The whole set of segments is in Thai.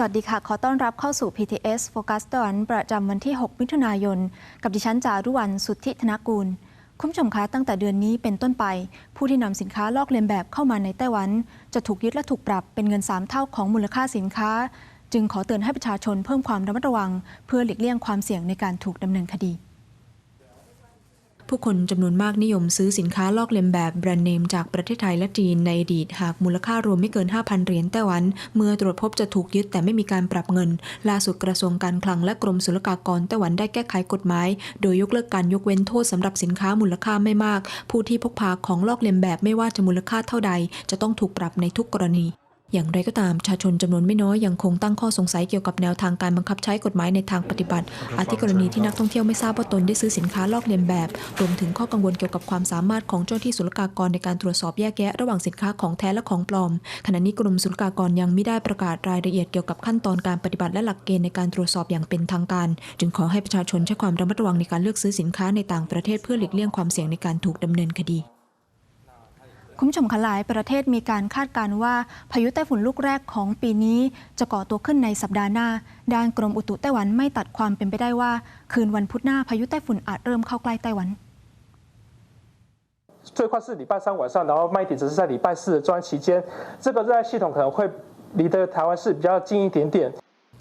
สวัสดีค่ะ ขอต้อนรับเข้าสู่ PTS Focus ตอนประจำวันที่ 6 มิถุนายน กับดิฉันจารุวรรณสุทธิธนกูล คุณผู้ชมคะตั้งแต่เดือนนี้เป็นต้นไป ผู้ที่นำสินค้าลอกเลียนแบบเข้ามาในไต้หวัน จะถูกยึดและถูกปรับเป็นเงิน 3 เท่าของมูลค่าสินค้า จึงขอเตือนให้ประชาชนเพิ่มความระมัดระวัง เพื่อหลีกเลี่ยงความเสี่ยงในการถูกดำเนินคดี ผู้คนจำนวนมากนิยมซื้อสินค้าลอกเลียนแบบแบรนด์เนมจากประเทศไทยและจีนในอดีตหากมูลค่ารวมไม่เกิน 5,000 เหรียญไต้หวัน เมื่อตรวจพบจะถูกยึดแต่ไม่มีการปรับเงิน ล่าสุดกระทรวงการคลังและกรมศุลกากรไต้หวันได้แก้ไขกฎหมาย โดยยกเลิกการยกเว้นโทษสำหรับสินค้ามูลค่าไม่มาก ผู้ที่พกพาของลอกเลียนแบบไม่ว่าจะมูลค่าเท่าใด จะต้องถูกปรับในทุกกรณี อย่างไรก็ตามประชาชนจำนวนไม่น้อยยังคงตั้งข้อสงสัยเกี่ยวกับแนวทางการบังคับใช้กฎหมายในทางปฏิบัติ อาทิกรณีที่นักท่องเที่ยวไม่ทราบว่าตนได้ซื้อสินค้าลอกเลียนแบบรวมถึงข้อกังวลเกี่ยวกับความสามารถของเจ้าหน้าที่ศุลกากรในการตรวจสอบแยกแยะระหว่างสินค้าของแท้และของปลอม ขณะนี้กรมศุลกากรยังไม่ได้ประกาศรายละเอียดเกี่ยวกับขั้นตอนการปฏิบัติและหลักเกณฑ์ในการตรวจสอบอย่างเป็นทางการ จึงขอให้ประชาชนใช้ความระมัดระวังในการเลือกซื้อสินค้าในต่างประเทศเพื่อหลีกเลี่ยงความเสี่ยงในการถูกดำเนินคดี คุณผู้ชมคะหลายประเทศมีการคาดการณ์ว่า พายุไต้ฝุ่นลูกแรกของปีนี้จะก่อตัวขึ้นในสัปดาห์หน้า ด้านกรมอุตุไต้หวันไม่ตัดความเป็นไปได้ว่า คืนวันพุธหน้าพายุไต้ฝุ่นอาจเริ่มเข้าใกล้ไต้หวัน 最快是礼拜三晚上，然后卖点只是在礼拜四的这段期间，这个热带系统可能会离得台湾市比较近一点点。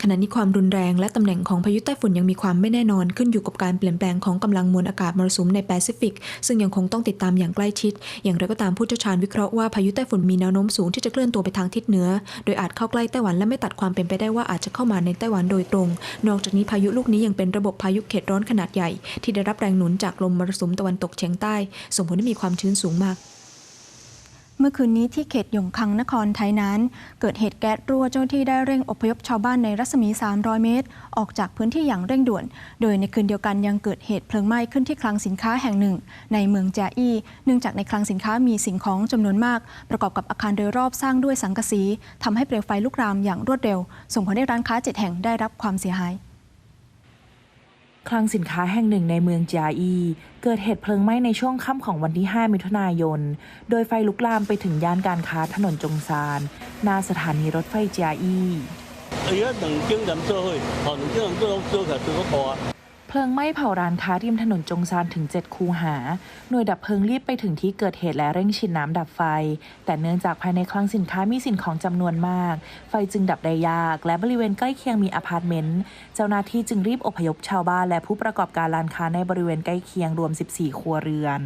ขณะนี้ความรุนแรงและตำแหน่งของพายุไต้ฝุ่นยังมีความไม่แน่นอนขึ้นอยู่กับการเปลี่ยนแปลงของกำลังมวลอากาศมรสุมในแปซิฟิก ซึ่งยังคงต้องติดตามอย่างใกล้ชิด อย่างไรก็ตามผู้เชี่ยวชาญวิเคราะห์ว่าพายุไต้ฝุ่นมีแนวโน้มสูงที่จะเคลื่อนตัวไปทางทิศเหนือ โดยอาจเข้าใกล้ไต้หวันและไม่ตัดความเป็นไปได้ว่าอาจจะเข้ามาในไต้หวันโดยตรง นอกจากนี้พายุลูกนี้ยังเป็นระบบพายุเขตร้อนขนาดใหญ่ ที่ได้รับแรงหนุนจากลมมรสุมตะวันตกเฉียงใต้ ส่งผลให้มีความชื้นสูงมาก เมื่อคืนนี้ที่เขตหยงคังนครไทยนั้น เกิดเหตุแก๊สรั่วเจ้าหน้าที่ได้เร่งอพยพชาวบ้านในรัศมี 300 เมตร ออกจากพื้นที่อย่างเร่งด่วน โดยในคืนเดียวกันยังเกิดเหตุเพลิงไหม้ขึ้นที่คลังสินค้าแห่งหนึ่ง ในเมืองแจอี้ เนื่องจากในคลังสินค้ามีสิ่งของจำนวนมาก ประกอบกับอาคารโดยรอบสร้างด้วยสังกะสีทำให้เปลวไฟลุกรามอย่างรวดเร็ว ส่งผลให้ร้านค้าเจ็ดแห่งได้รับความเสียหาย คลังสินค้าแห่งหนึ่งในเมืองจาอี เกิดเหตุเพลิงไหม้ในช่วงค่ำของวันที่ 5 มิถุนายน โดยไฟลุกลามไปถึงย่านการค้าถนนจงซานหน้าสถานีรถไฟจาอี ลิงไหม้เผาร้านค้าริมถนนจงซานถึง 7 คูหา หน่วยดับเพลิงรีบไปถึงที่เกิดเหตุและเร่งฉีดน้ำดับไฟ แต่เนื่องจากภายในคลังสินค้ามีสินของจำนวนมาก ไฟจึงดับได้ยาก และบริเวณใกล้เคียงมีอพาร์ตเมนต์ เจ้าหน้าที่จึงรีบอพยพชาวบ้านและผู้ประกอบการร้านค้าในบริเวณใกล้เคียงรวม 14 ครัวเรือน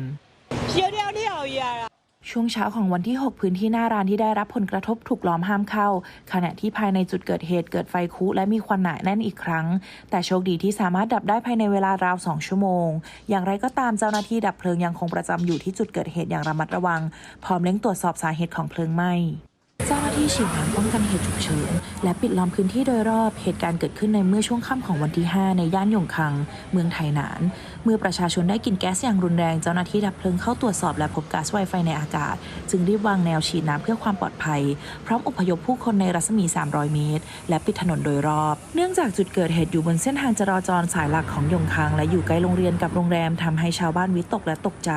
ช่วงเช้าของวันที่ 6 พื้นที่หน้าร้านที่ได้รับผลกระทบถูกล้อมห้ามเข้า ขณะที่ภายในจุดเกิดเหตุเกิดไฟคุและมีควันหนาแน่นอีกครั้ง แต่โชคดีที่สามารถดับได้ภายในเวลาราว 2 ชั่วโมง อย่างไรก็ตามเจ้าหน้าที่ดับเพลิงยังคงประจำอยู่ที่จุดเกิดเหตุอย่างระมัดระวัง พร้อมเร่งตรวจสอบสาเหตุของเพลิงไหม้าที่ฉีดน้ำป้องกันเหตุฉุกเฉิน และปิดล้อมพื้นที่โดยรอบเหตุการณ์เกิดขึ้นในเมื่อช่วงค่ำของวันที่ 5 ในย่านหยงคัง เมืองไทหนาน เมื่อประชาชนได้กินแก๊สอย่างรุนแรงเจ้าหน้าที่ดับเพลิงเข้าตรวจสอบและพบก๊าซไวไฟในอากาศ จึงรีบวางแนวฉีดน้ำเพื่อความปลอดภัย พร้อมอพยพผู้คนในรัศมี 300 เมตร และปิดถนนโดยรอบ เนื่องจากจุดเกิดเหตุอยู่บนเส้นทางจราจรสายหลักของหยงคัง และอยู่ใกล้โรงเรียนกับโรงแรมทำให้ชาวบ้านวิตกและตกใจ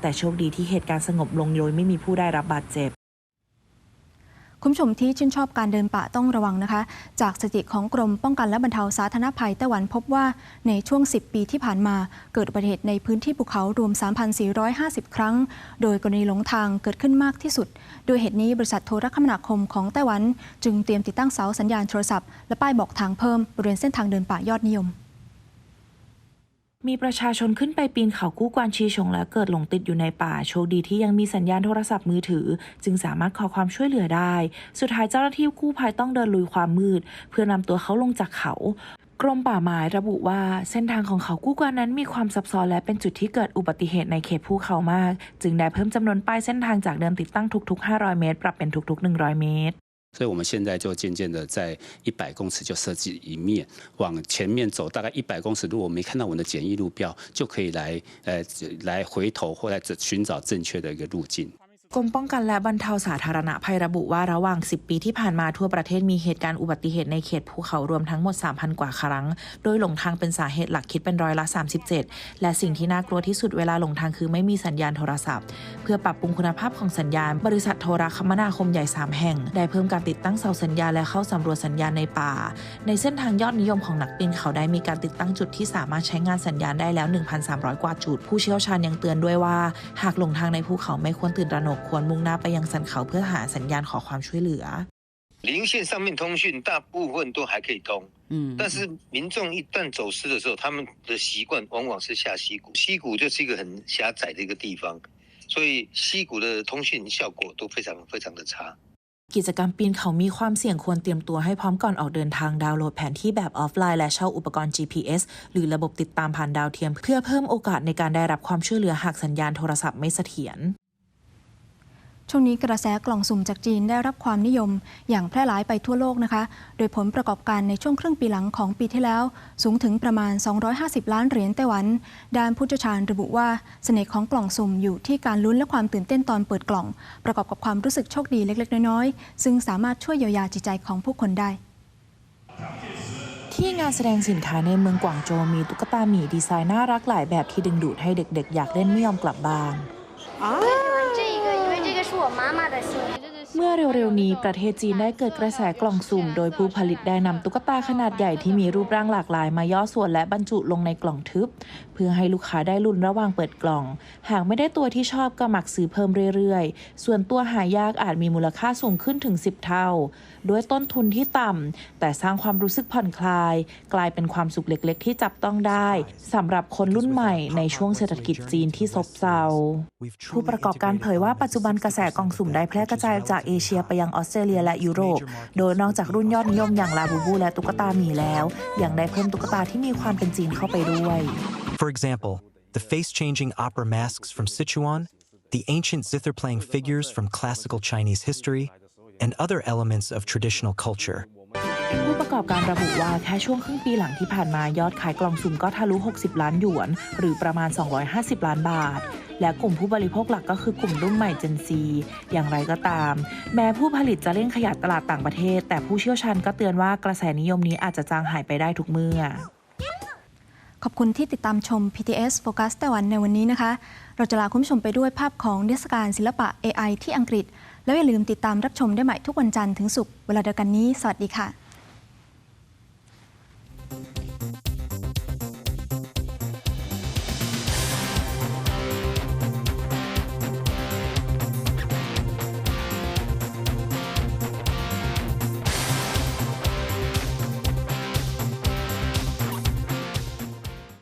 แต่โชคดีที่เหตุการณ์สงบลงโดยไม่มีผู้ได้รับบาดเจ็บ คุณผู้ชมที่ชื่นชอบการเดินป่าต้องระวังนะคะ จากสถิติของกรมป้องกันและบรรเทาสาธารณภัยไต้หวันพบว่าในช่วง 10 ปีที่ผ่านมา เกิดอุบัติเหตุในพื้นที่ภูเขารวม 3,450 ครั้ง โดยกรณีหลงทางเกิดขึ้นมากที่สุด โดยเหตุนี้บริษัทโทรคมนาคมของไต้หวัน จึงเตรียมติดตั้งเสาสัญญาณโทรศัพท์และป้ายบอกทางเพิ่มบริเวณเส้นทางเดินป่ายอดนิยม มีประชาชนขึ้นไปปีนเขากู้กวานชีชงและเกิดหลงติดอยู่ในป่าโชคดีที่ยังมีสัญญาณโทรศัพท์มือถือ จึงสามารถขอความช่วยเหลือได้ สุดท้ายเจ้าหน้าที่กู้ภัยต้องเดินลุยความมืด เพื่อนำตัวเขาลงจากเขากรมป่าไม้ระบุว่าเส้นทางของเขากู้กวานนั้นมีความซับซ้อนและเป็นจุดที่เกิดอุบัติเหตุในเขตภูเขามาก จึงได้เพิ่มจำนวนป้ายเส้นทางจากเดิมติดตั้งทุกๆ 500 เมตร ปรับเป็นทุกๆ 100 เมตร 所以我们现在就渐渐的在一百公尺就设计一面，往前面走大概一百公尺，如果没看到我们的简易路标，就可以来呃来回头或来寻找正确的一个路径。 กรมป้องกันและบรรเทาสาธารณภัยระบุว่าระหว่าง 10 ปีที่ผ่านมาทั่วประเทศมีเหตุการณ์อุบัติเหตุในเขตภูเขารวมทั้งหมด 3,000 กว่าครั้ง โดยหลงทางเป็นสาเหตุหลักคิดเป็นร้อยละ 37 และสิ่งที่น่ากลัวที่สุดเวลาหลงทางคือไม่มีสัญญาณโทรศัพท์ เพื่อปรับปรุงคุณภาพของสัญญาณ บริษัทโทรคมนาคมใหญ่ 3 แห่ง ได้เพิ่มการติดตั้งเสาสัญญาณและเข้าสำรวจสัญญาณในป่า ในเส้นทางยอดนิยมของนักปีนเขาได้มีการติดตั้งจุดที่สามารถใช้งานสัญญาณได้แล้ว 1,300 กว่าจุด ผู้เชี่ยวชาญยังเตือนด้วยว่า หากหลงทางในภูเขาไม่ควรตื่นตระหนกควรมุ่งหน้าไปยังสันเขาเพื่อหาสัญญาณขอความช่วยเหลือ 零线上面通讯大部分都还可以通，嗯，但是民众一旦走失的时候，他们的习惯往往是下溪谷，溪谷就是一个很狭窄的一个地方，所以溪谷的通讯效果都非常非常的差。 กิจกรรมปีนเขามีความเสี่ยงควรเตรียมตัวให้พร้อมก่อนออกเดินทางดาวน์โหลดแผนที่แบบออฟไลน์และเช่าอุปกรณ์ GPS หรือระบบติดตามผ่านดาวเทียม เพื่อเพิ่มโอกาสในการได้รับความช่วยเหลือหากสัญญาณโทรศัพท์ไม่เสถียร ช่วงนี้กระแสกล่องสุ่มจากจีนได้รับความนิยม อย่างแพร่หลายไปทั่วโลกนะคะ โดยผลประกอบการในช่วงครึ่งปีหลังของปีที่แล้ว สูงถึงประมาณ 250 ล้านเหรียญไต้หวัน ด้านผู้เชี่ยวชาญระบุว่าสเสน่ห์ของกล่องสุ่มอยู่ที่การลุ้นและความตื่นเต้นตอนเปิดกล่อง ประกอบกับความรู้สึกโชคดีเล็ก ๆ น้อย ๆ ซึ่งสามารถช่วยเยียวยาจิตใจของผู้คนได้ที่งานแสดงสินค้าในเมืองกวางโจมีตุ๊กตาหมีดีไซน์น่ารักหลายแบบที่ดึงดูดให้เด็กๆ อยากเล่นไม่ยอมกลับบ้าน 我妈妈的心。 เมื่อเร็วๆนี้ประเทศจีนได้เกิดกระแสกล่องสุ่ม โดยผู้ผลิตได้นำตุ๊กตาขนาดใหญ่ที่มีรูปร่างหลากหลายมาย่อส่วนและบรรจุลงในกล่องทึบ เพื่อให้ลูกค้าได้ลุ้นระหว่างเปิดกล่อง หากไม่ได้ตัวที่ชอบก็หมักซื้อเพิ่มเรื่อยๆ ส่วนตัวหายากอาจมีมูลค่าสูงขึ้นถึง 10 เท่า ด้วยต้นทุนที่ต่ำแต่สร้างความรู้สึกผ่อนคลาย กลายเป็นความสุขเล็กๆ ที่จับต้องได้สำหรับคนรุ่นใหม่ในช่วงเศรษฐกิจจีนที่ซบเซาผู้ประกอบการเผยว่าปัจจุบันกระแสกล่องสุ่มได้แพร่กระจายจากากเอเชียไปยังออสเตรเลียและยุโรป โดยนอกจากรุ่นยอดนิยมอย่างลาบูบูและตุ๊กตาหมีแล้ว ยังได้เพิ่มตุ๊กตาที่มีความเป็นจีนเข้าไปด้วย For example, the face changing opera masks from Sichuan, the ancient zither playing figures from classical Chinese history, and other elements of traditional culture. ผู้ประกอบการระบุว่าแค่ช่วงครึ่งปีหลังที่ผ่านมายอดขายกล่องสุ่มก็ทะลุ 60 ล้านหยวน หรือประมาณ 250 ล้านบาท และกลุ่มผู้บริโภคหลักก็คือกลุ่มรุ่นใหม่ Gen Z อย่างไรก็ตาม แม้ผู้ผลิตจะเร่งขยายตลาดต่างประเทศ แต่ผู้เชี่ยวชาญก็เตือนว่ากระแสนิยมนี้อาจจะจางหายไปได้ทุกเมื่อ ขอบคุณที่ติดตามชม PTS Focus ไต้หวันในวันนี้นะคะ เราจะลาคุณผู้ชมไปด้วยภาพของนิทศการศิลปะ AI ที่อังกฤษ แล้วอย่าลืมติดตามรับชมได้ใหม่ทุกวันจันทร์ถึงศุกร์เวลาเดียวกันนี้ สวัสดีค่ะ